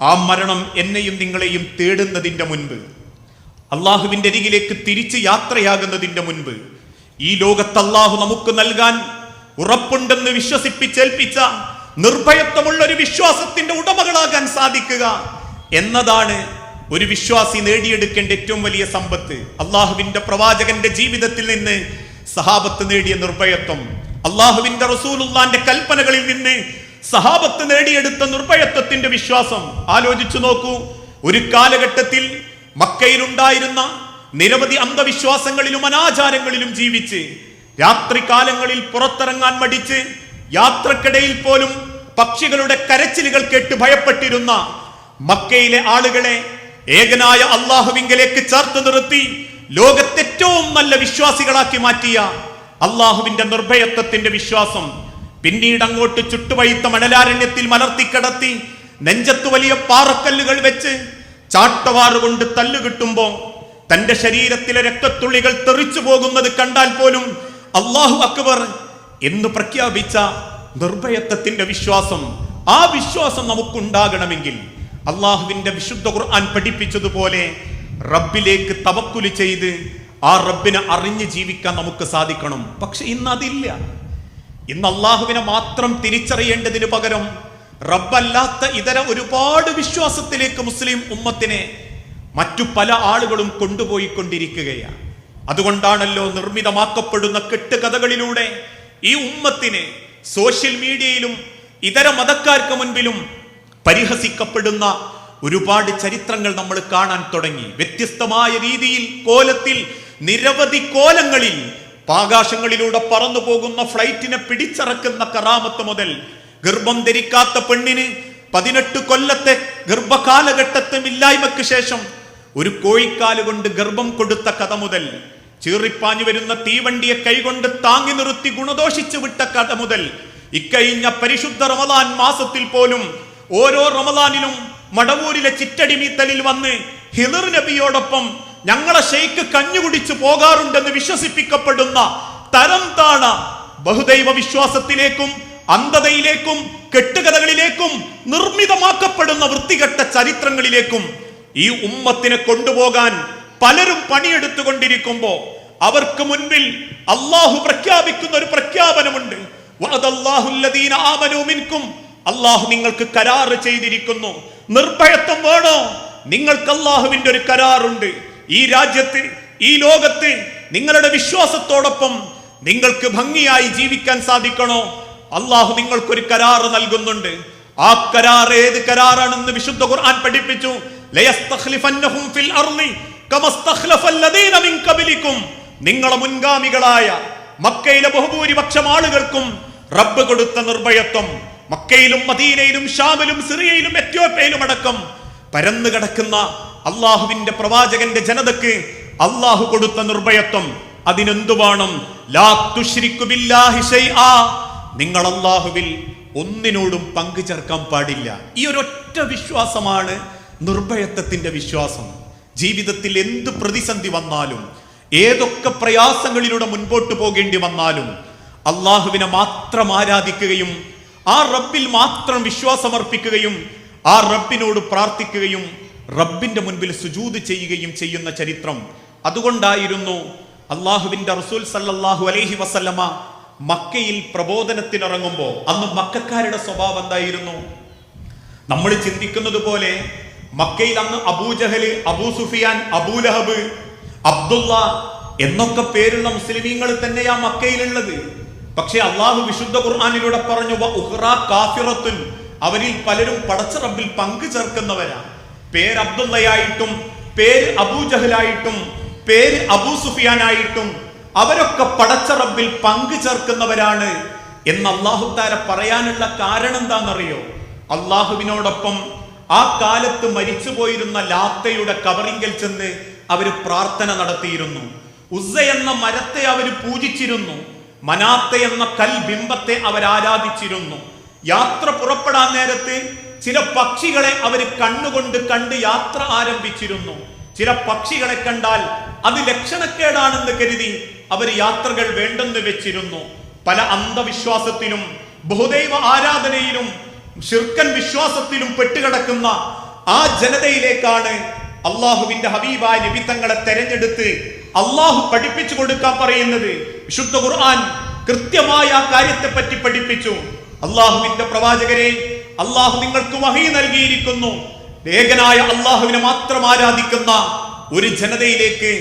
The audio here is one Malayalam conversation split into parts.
ആ മരണം എന്നെയും നിങ്ങളെയും തേടുന്നതിന്റെ മുൻപ് അള്ളാഹുവിന്റെ അരികിലേക്ക് തിരിച്ച് യാത്രയാകുന്നതിന്റെ മുൻപ് ഈ ലോകത്ത് അള്ളാഹു നമുക്ക് നൽകാൻ ഉറപ്പുണ്ടെന്ന് വിശ്വസിപ്പിച്ചേൽപ്പിച്ച നിർഭയത്വമുള്ള ഒരു വിശ്വാസത്തിന്റെ ഉടമകളാകാൻ സാധിക്കുക എന്നതാണ് ഒരു വിശ്വാസി നേടിയെടുക്കേണ്ട ഏറ്റവും വലിയ സമ്പത്ത്. അള്ളാഹുവിന്റെ പ്രവാചകന്റെ ജീവിതത്തിൽ നിന്ന് സഹാബത്ത് നേടിയ നിർഭയത്വം. അള്ളാഹുവിന്റെ റസൂലുള്ളാന്റെ കൽപ്പനകളിൽ നിന്ന് സഹാബത്ത് നേടിയെടുത്ത നിർഭയത്വത്തിന്റെ വിശ്വാസം. ആലോചിച്ചു നോക്കൂ. ഒരു കാലഘട്ടത്തിൽ മക്കയിലുണ്ടായിരുന്ന നിരവധി അന്ധവിശ്വാസങ്ങളിലും അനാചാരങ്ങളിലും ജീവിച്ച് രാത്രികാലങ്ങളിൽ പുറത്തിറങ്ങാൻ മടിച്ച് യാത്രക്കിടയിൽ പോലും പക്ഷികളുടെ കരച്ചിലുകൾ കേട്ട് ഭയപ്പെട്ടിരുന്ന മക്കയിലെ ആളുകളെ ഏകനായ അള്ളാഹുവിങ്കലേക്ക് ചേർത്ത് നിർത്തി ലോകത്തേറ്റവും നല്ല വിശ്വാസികളാക്കി മാറ്റിയ അള്ളാഹുവിന്റെ നിർഭയത്വത്തിന്റെ വിശ്വാസം പിന്നീട് അങ്ങോട്ട് ചുട്ടുപഴുത്ത മണലാരണ്യത്തിൽ മലർത്തിക്കിടത്തി നെഞ്ചത്ത് വലിയ പാറക്കല്ലുകൾ വെച്ച് ചാട്ടവാറുകൊണ്ട് തല്ലു കിട്ടുമ്പോൾ തന്റെ ശരീരത്തിലെ രക്തത്തുള്ളികൾ തെറിച്ചു പോകുന്നത് കണ്ടാൽ പോലും അള്ളാഹു അക്ബർ എന്ന് പ്രഖ്യാപിച്ച നിർഭയത്വത്തിന്റെ വിശ്വാസം ആ വിശ്വാസം നമുക്കുണ്ടാകണമെങ്കിൽ അള്ളാഹുവിന്റെ വിശുദ്ധ ഖുർആൻ പഠിപ്പിച്ചതുപോലെ റബ്ബിലേക്ക് തവക്കുലി ചെയ്ത് ആ റബ്ബിനെ അറിഞ്ഞ് ജീവിക്കാൻ നമുക്ക് സാധിക്കണം. പക്ഷെ ഇന്ന് അതില്ല. ഇന്ന് അള്ളാഹുവിനെ മാത്രം തിരിച്ചറിയേണ്ടതിന് പകരം റബ്ബല്ലാത്ത ഇതര ഒരുപാട് വിശ്വാസത്തിലേക്ക് മുസ്ലിം ഉമ്മത്തിനെ മറ്റു പല ആളുകളും കൊണ്ടുപോയിക്കൊണ്ടിരിക്കുകയാണ്. അതുകൊണ്ടാണല്ലോ നിർമ്മിതമാക്കപ്പെടുന്ന കെട്ടുകഥകളിലൂടെ ഈ ഉമ്മത്തിനെ സോഷ്യൽ മീഡിയയിലും ഇതര മതക്കാർക്ക് മുൻപിലും പരിഹസിക്കപ്പെടുന്ന ഒരുപാട് ചരിത്രങ്ങൾ നമ്മൾ കാണാൻ തുടങ്ങി. വ്യത്യസ്തമായ രീതിയിൽ കോലത്തിൽ നിരവധി കോലങ്ങളിൽ ആകാശങ്ങളിലൂടെ പറന്നു പോകുന്ന ഫ്ലൈറ്റിനെ പിടിച്ചറക്കുന്ന കറാമത്ത് മുതൽ ഗർഭം ധരിക്കാത്ത പെണ്ണിന് പതിനെട്ട് കൊല്ലത്തെ ഗർഭകാലഘട്ടത്തും ഇല്ലായ്മക്ക് ശേഷം ഒരു കോഴിക്കാൽ കൊണ്ട് ഗർഭം കൊടുത്ത കഥ മുതൽ ചീറിപ്പാഞ്ഞു വരുന്ന തീവണ്ടിയെ കൈകൊണ്ട് താങ്ങി നിർത്തി ഗുണദോഷിച്ചു വിട്ട കഥ മുതൽ ഇക്കഴിഞ്ഞ പരിശുദ്ധ റമദാൻ മാസത്തിൽ പോലും ഓരോ റമദാനിലും മടവൂരിലെ ചിറ്റടിമീത്തലിൽ വന്ന് ഹിദർ നബിയോടൊപ്പം ഞങ്ങളെ ഷെയ്ക്ക് കഞ്ഞുകുടിച്ചു പോകാറുണ്ടെന്ന് വിശ്വസിപ്പിക്കപ്പെടുന്ന തരം താണ ബഹുദൈവ വിശ്വാസത്തിലേക്കും അന്ധതയിലേക്കും കെട്ടുകഥകളിലേക്കും നിർമ്മിതമാക്കപ്പെടുന്ന വൃത്തികെട്ട ചരിത്രങ്ങളിലേക്കും ഈ ഉമ്മത്തിനെ കൊണ്ടുപോകാൻ പലരും പണിയെടുത്തുകൊണ്ടിരിക്കുമ്പോ അവർക്ക് മുൻപിൽ അള്ളാഹു പ്രഖ്യാപിക്കുന്ന ഒരു പ്രഖ്യാപനമുണ്ട്. അള്ളാഹു നിങ്ങൾക്ക് കരാറ് ചെയ്തിരിക്കുന്നു. നിർഭയത്വം വേണോ? നിങ്ങൾക്ക് അള്ളാഹുവിന്റെ ഒരു കരാറുണ്ട്. ഈ രാജ്യത്ത് ഈ ലോകത്ത് നിങ്ങളുടെ വിശ്വാസത്തോടൊപ്പം നിങ്ങൾക്ക് ഭംഗിയായി ജീവിക്കാൻ സാധിക്കണോ? അള്ളാഹു നിങ്ങൾക്കൊരു കരാർ നൽകുന്നുണ്ട്. ആ കരാർ ഏത് കരാറാണെന്ന് വിശുദ്ധ ഖുർആൻ പഠിപ്പിച്ചു. ഫിൽ അർളി നിങ്ങളെ മുൻഗാമികളായ മക്കയിലെ ബഹുഭൂരിപക്ഷം ആളുകൾക്കും റബ്ബ് കൊടുത്ത നിർഭയത്വം. മക്കയിലും മദീനയിലും ഷാമിലും സിറിയയിലും എത്യോപ്യയിലും അടക്കം പരന്നു കിടക്കുന്ന അള്ളാഹുവിന്റെ പ്രവാചകന്റെ ജനതക്ക് അള്ളാഹു കൊടുത്ത നിർഭയത്വം. അതിനെന്തു വേണം. നിങ്ങൾ അള്ളാഹുവിൽ ഒന്നിനോടും പങ്കു ചേർക്കാൻ പാടില്ല. ഈ ഒരൊറ്റ വിശ്വാസമാണ് നിർഭയത്വത്തിന്റെ വിശ്വാസം. ജീവിതത്തിൽ എന്ത് പ്രതിസന്ധി വന്നാലും ഏതൊക്കെ പ്രയാസങ്ങളിലൂടെ മുൻപോട്ട് പോകേണ്ടി വന്നാലും അള്ളാഹുവിനെ മാത്രം ആരാധിക്കുകയും ആ റബ്ബിൽ മാത്രം വിശ്വാസമർപ്പിക്കുകയും ആ റബ്ബിനോട് പ്രാർത്ഥിക്കുകയും റബ്ബിന്റെ മുൻപിൽ സുജൂത് ചെയ്യുകയും ചെയ്യുന്ന ചരിത്രം. അതുകൊണ്ടായിരുന്നു അള്ളാഹുവിന്റെ റസൂൽ സല്ലാഹു അലൈഹി വസല്ലമ മക്കയിൽ പ്രബോധനത്തിനിറങ്ങുമ്പോൾ അന്ന് മക്കാരുടെ സ്വഭാവം എന്തായിരുന്നു? നമ്മൾ ചിന്തിക്കുന്നത് പോലെ മക്കയിൽ അന്ന് അബൂജഹൽ അബൂ സുഫിയാൻ അബൂലഹബ് അബ്ദുള്ള എന്നൊക്കെ പേരുള്ള മുസ്ലിമീങ്ങൾ തന്നെയാ മക്കയിലുള്ളത്. പക്ഷെ അള്ളാഹു വിശുദ്ധ ഖുർആാനിലൂടെ പറഞ്ഞു "വ ഉഖ്റാ കാഫിറത്തുൻ. അവരിൽ പലരും പടച്ച റബ്ബിൽ പങ്കു ചേർക്കുന്നവരാ പേര് അബ്ദുള്ളയായിട്ടും പേര് അബൂജഹലായിട്ടും പേര് അബൂ സുഫിയാനായിട്ടും അവരൊക്കെ പടച്ച റബ്ബിൽ പങ്കു ചേർക്കുന്നവരാണ് എന്ന് അള്ളാഹു താര പറയാനുള്ള കാരണം എന്താണെന്നറിയോ? അള്ളാഹുവിനോടൊപ്പം ആ കാലത്ത് മരിച്ചു പോയിരുന്ന ലാത്തയുടെ കവറിങ്കിൽ ചെന്ന് അവർ പ്രാർത്ഥന നടത്തിയിരുന്നു. ഉസ എന്ന മരത്തെ അവർ പൂജിച്ചിരുന്നു. മനാത്ത എന്ന കൽ ബിംബത്തെ അവർ ആരാധിച്ചിരുന്നു യാത്ര പുറപ്പെടാൻ നേരത്ത് ചില പക്ഷികളെ അവർ കണ്ണുകൊണ്ട് കണ്ട് യാത്ര ആരംഭിച്ചിരുന്നു. ചില പക്ഷികളെ കണ്ടാൽ അത് ലക്ഷണക്കേടാണെന്ന് കരുതി അവർ യാത്രകൾ വേണ്ടെന്ന് വെച്ചിരുന്നു. പല അന്ധവിശ്വാസത്തിലും ബഹുദൈവ ആരാധനയിലും ഷിർക്കൻ വിശ്വാസത്തിലും പെട്ടുകിടക്കുന്ന ആ ജനതയിലേക്കാണ് അള്ളാഹുവിന്റെ ഹബീബായ നിബിത്തങ്ങളെ തെരഞ്ഞെടുത്ത് അള്ളാഹു പഠിപ്പിച്ചു കൊടുക്കാൻ പറയുന്നത്. വിശുദ്ധ ഖുർആൻ കൃത്യമായ ആ കാര്യത്തെ പറ്റി പഠിപ്പിച്ചു. അള്ളാഹുവിന്റെ പ്രവാചകരെ അള്ളാഹു നിങ്ങൾക്ക് വഹി നൽകിയിരിക്കുന്നു. ഏകനായ അള്ളാഹുവിനെ മാത്രം ആരാധിക്കുന്ന ഒരു ജനതയിലേക്ക്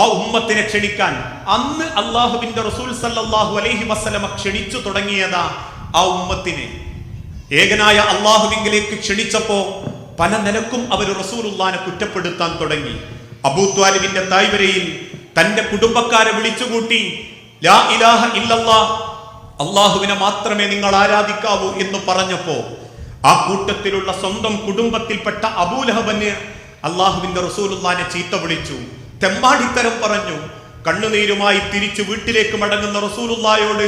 ആ ഉമ്മത്തിനെ ക്ഷണിക്കാൻ. അന്ന് അള്ളാഹുവിന്റെ റസൂൽ സല്ലാഹു അലൈഹി വസല്ലമ ക്ഷണിച്ചു തുടങ്ങിയതാ ആ ഉമ്മത്തിനെ. ഏകനായ അള്ളാഹുവിങ്കിലേക്ക് ക്ഷണിച്ചപ്പോ പല നിലക്കും അവർ റസൂലുള്ളാനെ കുറ്റപ്പെടുത്താൻ തുടങ്ങി. അബൂത്വാലിബിന്റെ തായ്വരയിൽ തന്റെ കുടുംബക്കാരെ വിളിച്ചുകൂട്ടി ലാ ഇലാഹ ഇല്ലല്ലാ അള്ളാഹുവിനെ മാത്രമേ നിങ്ങൾ ആരാധിക്കാവൂ എന്ന് പറഞ്ഞപ്പോ ആ കൂട്ടത്തിലുള്ള സ്വന്തം കുടുംബത്തിൽപ്പെട്ട അബൂലഹബന് അള്ളാഹുവിന്റെ റസൂലുല്ലാനെ ചീത്ത വിളിച്ചു. തെമ്മാടിത്തരം പറഞ്ഞു. കണ്ണുനീരുമായി തിരിച്ചു വീട്ടിലേക്ക് മടങ്ങുന്ന റസൂലുള്ളായോട്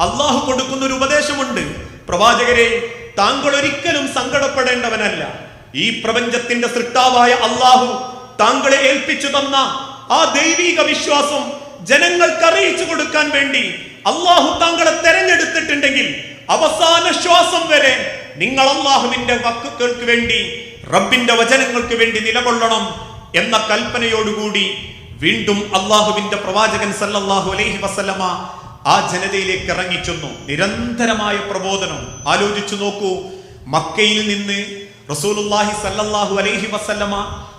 അള്ളാഹു കൊടുക്കുന്ന ഒരു ഉപദേശമുണ്ട്. പ്രവാചകരെ താങ്കൾ ഒരിക്കലും സങ്കടപ്പെടേണ്ടവനല്ല. ഈ പ്രപഞ്ചത്തിന്റെ സൃഷ്ടാവായ അള്ളാഹു താങ്കളെ ഏൽപ്പിച്ചു തന്ന ആ ദൈവീക വിശ്വാസം ജനങ്ങൾക്ക് അറിയിച്ചു കൊടുക്കാൻ വേണ്ടി അള്ളാഹു താങ്കളെ തെരഞ്ഞെടുത്തിട്ടുണ്ടെങ്കിൽ അവസാന ശ്വാസം വരെ നിങ്ങൾ അള്ളാഹുവിന്റെ വക്കുകൾക്ക് വേണ്ടി റബ്ബിന്റെ വചനങ്ങൾക്ക് വേണ്ടി നിലകൊള്ളണം എന്ന കൽപ്പനയോടുകൂടി വീണ്ടും അള്ളാഹുവിന്റെ പ്രവാചകൻ സല്ലല്ലാഹു അലൈഹി വസല്ലമ ആ ജനതയിലേക്ക് ഇറങ്ങിച്ചെന്നു. നിരന്തരമായ പ്രബോധനം. ആലോചിച്ചു നോക്കൂ. മക്കയിൽ നിന്ന് റസൂലുള്ളാഹി സല്ലല്ലാഹു അലൈഹി വസല്ലമ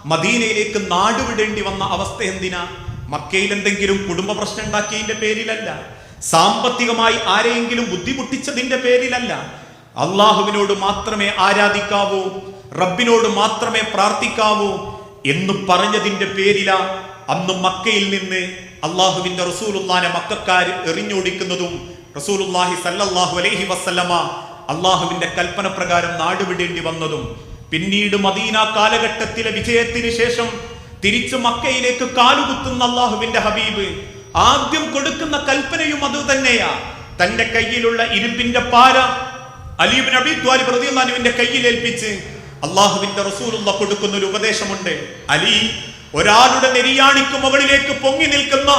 മദീനയിലേക്ക് നാടുവിടേണ്ടി വന്ന അവസ്ഥ എന്തിനാ? മക്കയിൽ എന്തെങ്കിലും കുടുംബ പ്രശ്നം ഉണ്ടാക്കിയതിന്റെ പേരിലല്ല. സാമ്പത്തികമായി ആരെയെങ്കിലും ബുദ്ധിമുട്ടിച്ചതിന്റെ പേരിലല്ല. അള്ളാഹുവിനോട് മാത്രമേ ആരാധിക്കാവൂ റബ്ബിനോട് മാത്രമേ പ്രാർത്ഥിക്കാവൂ എന്ന് പറഞ്ഞതിന്റെ പേരില അന്ന് മക്കയിൽ നിന്ന് അള്ളാഹുവിന്റെ റസൂലുല്ലാനെ മക്കാർ എറിഞ്ഞോടിക്കുന്നതും റസൂലുള്ളാഹി സല്ലല്ലാഹു അലൈഹി വസല്ലമ അള്ളാഹുവിന്റെ കൽപ്പന പ്രകാരം നാടുവിടേണ്ടി വന്നതും. പിന്നീട് മദീന കാലഘട്ടത്തിലെ വിജയത്തിന് ശേഷം തിരിച്ചു മക്കയിലേക്ക് കാലുകുത്തുന്ന അള്ളാഹുവിന്റെ ഹബീബ് ആദ്യം കൊടുക്കുന്ന കൽപ്പനയും അത് തന്നെയാ. തന്റെ കയ്യിലുള്ള ഇരുമ്പിന്റെ പാര അലീബ് നബി ത്വാലിബ് റളിയല്ലാഹുവിന്റെ കയ്യിൽ ഏൽപ്പിച്ച് അള്ളാഹുവിന്റെ റസൂലുള്ള കൊടുക്കുന്ന ഒരു ഉപദേശമുണ്ട്. അലി ഒരാളുടെ നെരിയാണിക്ക് മുകളിലേക്ക് പൊങ്ങി നിൽക്കുന്ന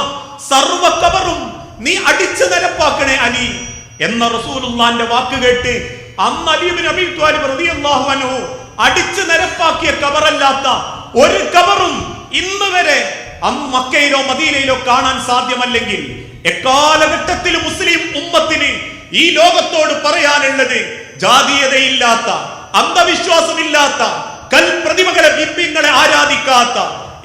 സർവ കബറും നീ അടിച്ചു നിരപ്പാക്കണേ അലി എന്ന റസൂലുള്ളാന്റെ വാക്ക് കേട്ട് അന്ന് അലീബ് നബി ത്വാലിബ് റളിയല്ലാഹു അൻഹു അടിച്ചു നിരപ്പാക്കിയ കബറല്ലാത്ത ഒരു കബറും ഇന്ന് വരെ അന്ന് മക്കയിലോ മദീനയിലോ കാണാൻ സാധ്യമല്ലെങ്കിൽ എക്കാലഘട്ടത്തിൽ മുസ്ലിം ഉമ്മത്തിന് ഈ ലോകത്തോട് പറയാനുള്ളത് ജാതീയതയില്ലാത്ത അന്ധവിശ്വാസമില്ലാത്ത കൽപ്രതിമകളെ ബിംബിങ്ങളെ ആരാധിക്കാത്ത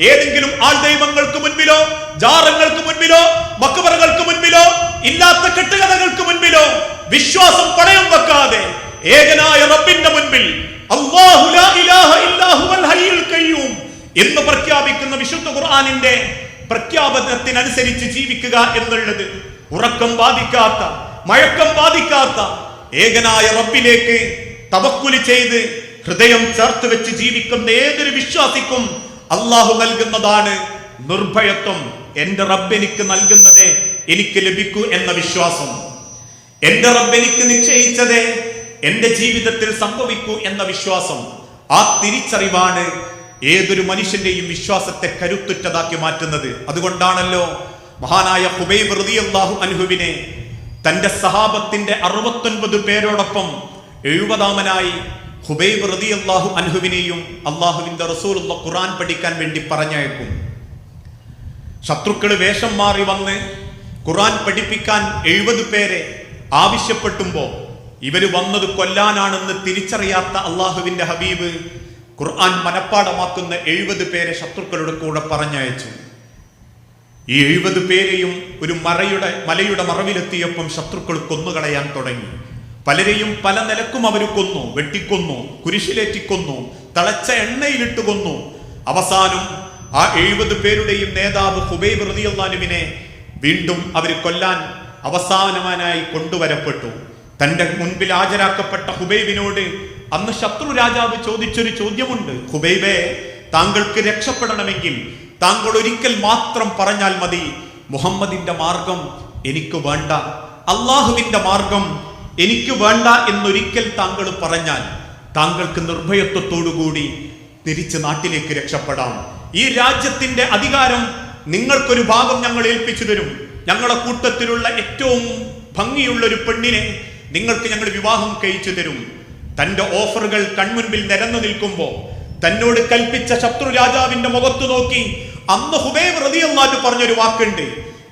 ഏതെങ്കിലും ആൾ ദൈവങ്ങൾക്ക് മുൻപിലോ ജാറങ്ങൾക്ക് മുൻപിലോ മക്കബറകൾക്ക് മുൻപിലോ ഇല്ലാത്ത കെട്ടുകഥകൾക്ക് മുൻപിലോ വിശ്വാസം പണയം വെക്കാതെ ഏകനായ റബ്ബിന്റെ മുൻപിൽ അള്ളാഹു ലാ ഇലാഹ ഇല്ലാഹുവൽ ഹയ്യുൽ ഖയ്യൂം എന്ന് പ്രഖ്യാപിക്കുന്ന വിശുദ്ധ ഖുർആാനിന്റെ പ്രഖ്യാപനത്തിനനുസരിച്ച് ജീവിക്കുക എന്നുള്ളത് ഉറക്കം ബാധിക്കാത്ത മഴക്കം ബാധിക്കാത്ത ഏകനായ റബ്ബിലേക്ക് തവക്കുലി ചെയ്ത് ഹൃദയം ചേർത്ത് വെച്ച് ജീവിക്കുന്ന ഏതൊരു വിശ്വാസിക്കും അള്ളാഹു നൽകുന്നതാണ് നിർഭയത്വം. എന്റെ റബ്ബ് എനിക്ക് നൽകുന്നതേ എനിക്ക് ലഭിക്കൂ എന്ന വിശ്വാസം. എന്റെ റബ്ബ് എനിക്ക് നിശ്ചയിച്ചതേ എന്റെ ജീവിതത്തിൽ സംഭവിക്കൂ എന്ന വിശ്വാസം. ആ തിരിച്ചറിവാണ് ഏതൊരു മനുഷ്യന്റെയും വിശ്വാസത്തെ കരുത്തുറ്റതാക്കി മാറ്റുന്നത്? അതുകൊണ്ടാണല്ലോ മഹാനായ ഹുബൈബ് റളിയല്ലാഹു അൻഹുവിനെ തന്റെ സഹാബത്തിന്റെ അറുപത്തൊൻപത് പേരോടൊപ്പം എഴുപതാമനായി ഹുബൈബ് റളിയല്ലാഹു അൻഹുവിനെയും അള്ളാഹുവിന്റെ റസൂലുള്ള ഖുറാൻ പഠിക്കാൻ വേണ്ടി പറഞ്ഞയക്കും. ശത്രുക്കൾ വേഷം മാറി വന്ന് ഖുറാൻ പഠിപ്പിക്കാൻ എഴുപത് പേരെ ആവശ്യപ്പെട്ടുമ്പോൾ ഇവർ വന്നത് കൊല്ലാനാണെന്ന് തിരിച്ചറിയാത്ത അള്ളാഹുവിന്റെ ഹബീബ് ഖുർആൻ മനഃപ്പാടമാക്കുന്ന എഴുപത് പേരെ ശത്രുക്കളുടെ കൂടെ പറഞ്ഞയച്ചു. ഈ എഴുപത് പേരെയും ഒരു മറയുടെ മലയുടെ മറവിലെത്തിയപ്പം ശത്രുക്കൾ കൊന്നുകളയാൻ തുടങ്ങി. പലരെയും പല നിലക്കും അവർ കൊന്നു വെട്ടിക്കൊന്നു കുരിശിലേറ്റിക്കൊന്നു തളച്ച എണ്ണയിലിട്ട് കൊന്നു. അവസാനം ആ എഴുപത് പേരുടെയും നേതാവ് ഹുബൈബ് റളിയല്ലാഹുവിനെ വീണ്ടും അവർ കൊല്ലാൻ അവസാനമാനായി കൊണ്ടുവരപ്പെട്ടു. തന്റെ മുൻപിൽ ഹാജരാക്കപ്പെട്ട ഹുബൈബിനോട് അന്ന് ശത്രു രാജാവ് ചോദിച്ചൊരു ചോദ്യമുണ്ട്. ഹുബൈബേ താങ്കൾക്ക് രക്ഷപ്പെടണമെങ്കിൽ താങ്കൾ ഒരിക്കൽ മാത്രം പറഞ്ഞാൽ മതി മുഹമ്മദിന്റെ മാർഗം എനിക്ക് വേണ്ട അള്ളാഹുവിന്റെ മാർഗം എനിക്ക് വേണ്ട എന്നൊരിക്കൽ താങ്കൾ പറഞ്ഞാൽ താങ്കൾക്ക് നിർഭയത്വത്തോടുകൂടി തിരിച്ച് നാട്ടിലേക്ക് രക്ഷപ്പെടാം. ഈ രാജ്യത്തിന്റെ അധികാരം നിങ്ങൾക്കൊരു ഭാഗം ഞങ്ങൾ ഏൽപ്പിച്ചു തരും. ഞങ്ങളുടെ കൂട്ടത്തിലുള്ള ഏറ്റവും ഭംഗിയുള്ള ഒരു പെണ്ണിനെ നിങ്ങൾക്ക് ഞങ്ങൾ വിവാഹം കഴിച്ചു തരും. തന്റെ ഓഫറുകൾ കൺമുൻപിൽ നിരന്നു നിൽക്കുമ്പോൾ തന്നോട് കൽപ്പിച്ച ശത്രു രാജാവിന്റെ മുഖത്ത് നോക്കി അന്ന് ഹുബൈബ് റളിയല്ലാഹു പറഞ്ഞൊരു വാക്കുണ്ട്.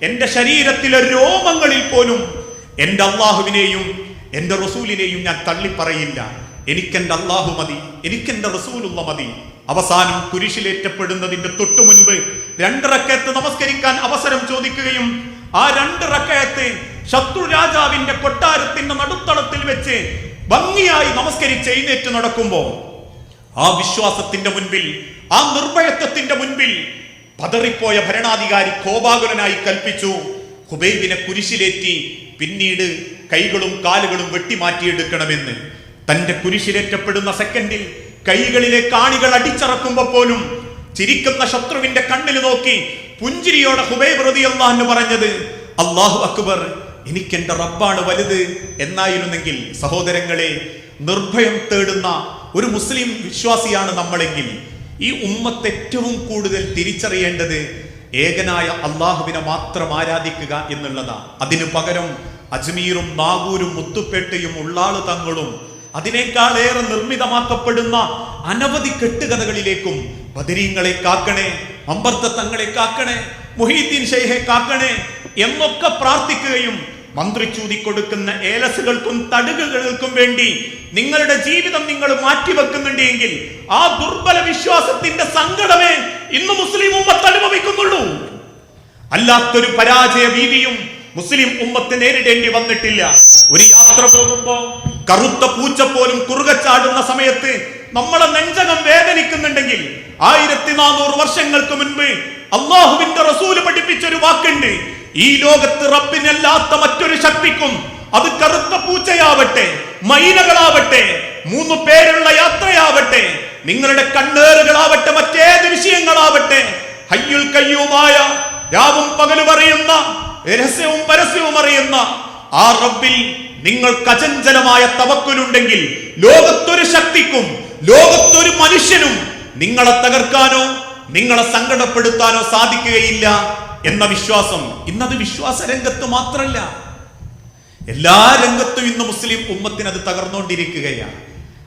എന്റെ ശരീരത്തിലെ രോമങ്ങളിൽ പോലും എന്റെ അള്ളാഹുവിനെയും എന്റെ റസൂലിനെയും ഞാൻ തള്ളിപ്പറയില്ല. എനിക്കെന്റെ അള്ളാഹു മതി എനിക്കെന്റെ റസൂലുള്ള മതി. അവസാനം കുരിശിലേറ്റപ്പെടുന്നതിന്റെ തൊട്ടു മുൻപ് രണ്ടിറക്കത്ത് നമസ്കരിക്കാൻ അവസരം ചോദിക്കുകയും ആ രണ്ട് റക്കയത്ത് ശത്രു രാജാവിന്റെ കൊട്ടാരത്തിന്റെ നടുത്തളത്തിൽ വെച്ച് ഭംഗിയായി നമസ്കരിച്ച് എഴുന്നേറ്റ് നടക്കുമ്പോൾ ആ വിശ്വാസത്തിന്റെ മുൻപിൽ ആ നിർഭയത്വത്തിന്റെ മുൻപിൽ പതറിപ്പോയ ഭരണാധികാരി കോപാകുലനായി കൽപ്പിച്ചു. ഹുബൈബിനെ കുരിശിലേറ്റി പിന്നീട് കൈകളും കാലുകളും വെട്ടിമാറ്റിയെടുക്കണമെന്ന്. തന്റെ കുരിശിലേറ്റപ്പെടുന്ന സെക്കൻഡിൽ കൈകളിലെ കാണികൾ അടിച്ചറക്കുമ്പോ പോലും ചിരിക്കുന്ന ശത്രുവിന്റെ കണ്ണിൽ നോക്കി പുഞ്ചിരിയോടെ ഹുബൈബ് റളിയല്ലാഹു അൻഹു പറഞ്ഞത് അള്ളാഹു അക്ബർ എനിക്കെന്റെ റബ്ബാണ് വലുത് എന്നായിരുന്നെങ്കിൽ സഹോദരങ്ങളെ നിർഭയം തേടുന്ന ഒരു മുസ്ലിം വിശ്വാസിയാണ് നമ്മളെങ്കിൽ ഈ ഉമ്മത്ത് ഏറ്റവും കൂടുതൽ തിരിച്ചറിയേണ്ടത് ഏകനായ അള്ളാഹുവിനെ മാത്രം ആരാധിക്കുക എന്നുള്ളതാണ്. അതിനു പകരം അജ്മീറും നാഗൂരും മുത്തുപേട്ടയും ഉള്ളാൾ തങ്ങളും അതിനേക്കാളേറെ നിർമ്മിതമാക്കപ്പെടുന്ന അനവധി കെട്ടുകഥകളിലേക്കും ബദരീങ്ങളെ കാക്കണേ അമ്പർത്ത തങ്ങളെ കാക്കണേ മുഹീദ്ദീൻ ഷെയ്ഹെ കാക്കണേ എന്നൊക്കെ പ്രാർത്ഥിക്കുകയും മന്ത്രി ചൂതിക്കൊടുക്കുന്ന ഏലസുകൾക്കും തടുകുകൾക്കും വേണ്ടി നിങ്ങളുടെ ജീവിതം നിങ്ങൾ മാറ്റിവെക്കുന്നുണ്ട് എങ്കിൽ ആ ദുർബല വിശ്വാസത്തിന്റെ സങ്കടമേ ഇന്ന് മുസ്ലിം ഉമ്മത്ത് അനുഭവിക്കുന്നുള്ളൂ. അല്ലാത്തൊരു പരാജയ ഭീതിയും മുസ്ലിം ഉമ്മത്ത് നേരിടേണ്ടി വന്നിട്ടില്ല. ഒരു യാത്ര പോകുമ്പോ കറുത്ത പൂച്ച പോലും കുറുകച്ചാടുന്ന സമയത്ത് നമ്മളെ നെഞ്ചകം വേദനിക്കുന്നുണ്ടെങ്കിൽ ആയിരത്തി നാനൂറ് വർഷങ്ങൾക്ക് മുൻപ് അള്ളാഹുവിന്റെ റസൂൽ പഠിപ്പിച്ച ഒരു വാക്കുണ്ട്. ഈ ലോകത്ത് റബ്ബിനല്ലാത്ത മറ്റൊരു ശക്തിക്കും അത് കറുത്ത പൂച്ചയാവട്ടെ മൈനകളാവട്ടെ മൂന്ന് പേരുള്ള യാത്രയാവട്ടെ നിങ്ങളുടെ കണ്ണേറുകളാവട്ടെ മറ്റേത് വിഷയങ്ങളാവട്ടെ ഹയ്യുൽ കയ്യുമായ രാവും പകലും അറിയുന്ന രഹസ്യവും പരസ്യവും അറിയുന്ന ആ റബ്ബിൽ നിങ്ങൾ കചഞ്ചലമായ തവക്കുലുണ്ടെങ്കിൽ ലോകത്തൊരു ശക്തിക്കും ലോകത്തൊരു മനുഷ്യനും നിങ്ങളെ തകർക്കാനോ നിങ്ങളെ സങ്കടപ്പെടുത്താനോ സാധിക്കുകയില്ല. എന്ന വിശ്വാസം ഇന്നത് വിശ്വാസ രംഗത്ത് മാത്രമല്ല എല്ലാ രംഗത്തും ഇന്ന് മുസ്ലിം ഉമ്മത്തിന് അത് തകർന്നുകൊണ്ടിരിക്കുകയാണ്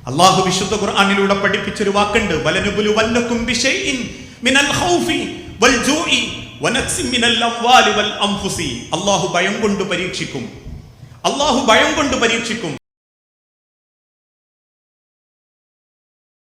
അള്ളാഹു വിശുദ്ധ ഖുർആാനിലൂടെ പഠിപ്പിച്ചൊരു വാക്കുണ്ട് മിനൽ ഖൗഫി വൽ മിനൽ വൽ അള്ളാഹു ഭയം കൊണ്ട് പരീക്ഷിക്കും. അള്ളാഹു ഭയം കൊണ്ട് പരീക്ഷിക്കും.